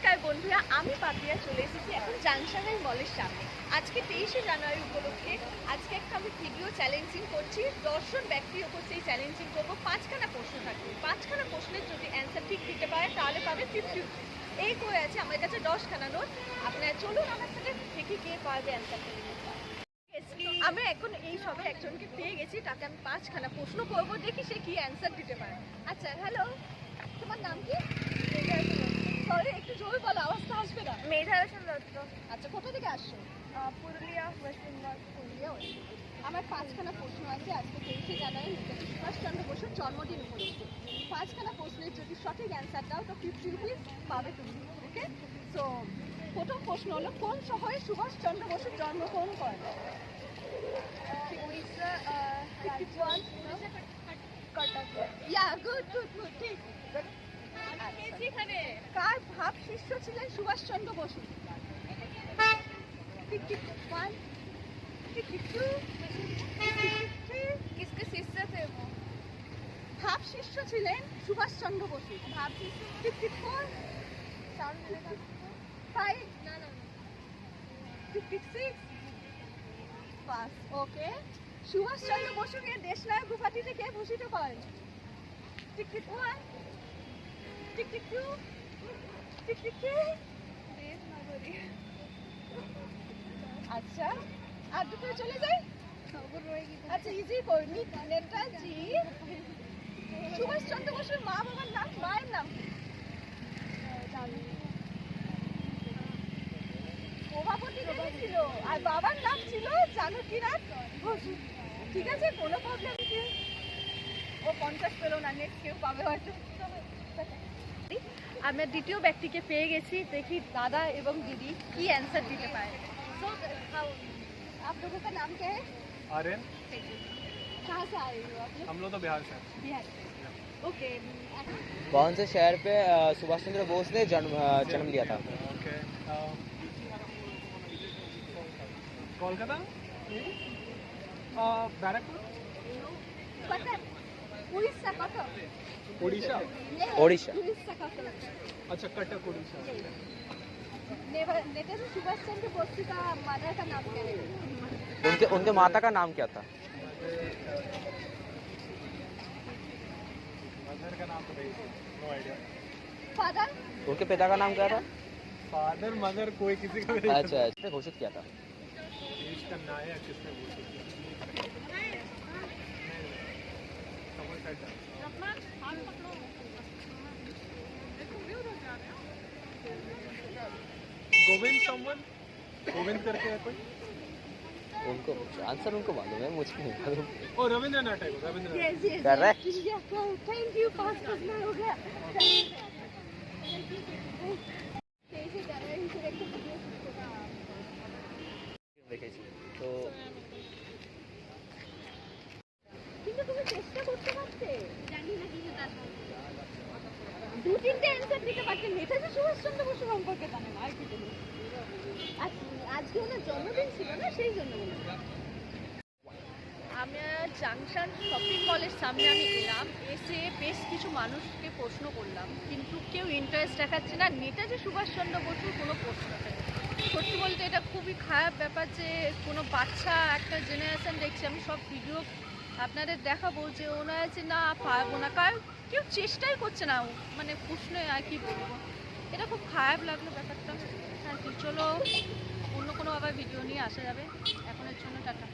নমস্কার বন্ধুরা, আমি পাপিয়া চলে এসেছি এখন জাংশনের মলের সামনে। আজকে তেইশে জানুয়ারি উপলক্ষে আজকে একটা আমি ভিডিও চ্যালেঞ্জিং করছি। দশজন ব্যক্তির ওপর সেই চ্যালেঞ্জিং করব। পাঁচখানা প্রশ্ন থাকবে। পাঁচখানা প্রশ্নের যদি অ্যান্সার ঠিক দিতে পারে, তাহলে পাবে ফিফটি এই করে আছে আমার কাছে দশখানা নোট আপনারা চলুন আমার সাথে দেখি কে পারবে অ্যান্সারটা আমি এখন এই সবে একজনকে পেয়ে গেছি, তাকে আমি পাঁচখানা প্রশ্ন করব, দেখি সে কি অ্যান্সার দিতে পারে। আচ্ছা হ্যালো তোমার নাম কি? সরি একটু জোরে বলো আওয়াজটা আসবে না। মেধারসন দত্ত। আচ্ছা কোথা থেকে আসছো? Purulia West Bengal Purulia Bengal। আমার পাঁচখানা প্রশ্ন আছে আজকে তেইশে জানুয়ারি নেতাজি সুভাষচন্দ্র বসুর জন্মদিন উপলক্ষে। পাঁচখানা প্রশ্নের যদি সঠিক অ্যান্সার দাও তো ফিফটি রুপিস পাবে তুমি ওকে তো প্রথম প্রশ্ন হলো কোন শহরে সুভাষচন্দ্র বসুর জন্মগ্রহণ করেন Orissa Cuttack. Yeah good good good ঠিক। কার ভাব শিষ্য ছিলেন সুভাষচন্দ্র বসু? ভাব শিষ্য ছিলেন সুভাষচন্দ্র বসু। ভাব শিষ্য? ফাইভ না। না সিক্স পাস ওকে। সুভাষচন্দ্র বসুকে দেশ নায়ক উপাধি থেকে ভূষিত করেন? টিকিট ওয়ান আচ্ছা আর দুপুরে চলে যাই? আচ্ছা ইজি কর্মী নেতাজি সুভাষচন্দ্র বসুর মা বাবার নাম, মায়ের নাম? প্রভাপতি ছিল। আর বাবার নাম ছিল জানো জানকীনাথ ঘোষ। ঠিক আছে, কোনো প্রবলেম কি ও পঞ্চাশ পেল না নেট কেউ পাবে হয়তো। আমরা দ্বিতীয় ব্যক্তিকে পেয়ে গেছি দেখি দাদা এবং দিদি কি অ্যান্সার দিতে পারে So, how- आप लोगों का नाम क्या है आर्यन कहाँ से आए हो आप लोग हम लोग तो बिहार से हैं। बिहार से ओके कौन से शहर पे अ, सुभाष चंद्र बोस ने जन्म अ, जन्म लिया था ओके अम, कोलकाता अ, बैरकपुर कटक उड़ीसा कटक उड़ीसा? ओडिशा। उड़ीसा कटक अच्छा कटक उड़ीसा। नेताजी सुभाष चंद्र बोस का मदर का नाम क्या है? उनके उनके माता का नाम क्या था? मदर का नाम तो नो आइडिया फादर उनके पिता का नाम क्या था? फादर मदर कोई किसी का अच्छा अच्छा घोषित किया था। देश का नायक किसने घोषित किया? That. गोविंद someone? गोविंद करके है कोई? उनको आंसर उनको मालूम है मुझे नहीं मालूम। ओ Rabindranath Tagore Rabindranath. Yes thank you pass करना हो गया। तेईसे দু তিনটে অ্যান্সার পারতে নেতাজি বসু সম্পর্কে আজকে জন্মদিন ছিল না, সেই জন্য। আমরা জাংশন শপিং মলের সামনে আমি এলাম, এসে বেশ কিছু মানুষকে প্রশ্ন করলাম, কিন্তু কেউ ইন্টারেস্ট দেখাচ্ছে না। নেতাজি সুভাষচন্দ্র বসুর কোনো প্রশ্ন নেই। সত্যি বলতে এটা খুবই খারাপ ব্যাপার যে কোনো বাচ্চা একটা জেনারেশন দেখছি। আমি সব ভিডিও আপনাদের দেখাবো যে ওনারা যে না পারব না, কারণ কেউ চেষ্টাই করছে না মানে প্রশ্ন আর কি বলব। এটা খুব খারাপ লাগল ব্যাপারটা। আর কি, চলো অন্য কোনো আবার ভিডিও নিয়ে আসা যাবে। এখনের জন্য টাটা।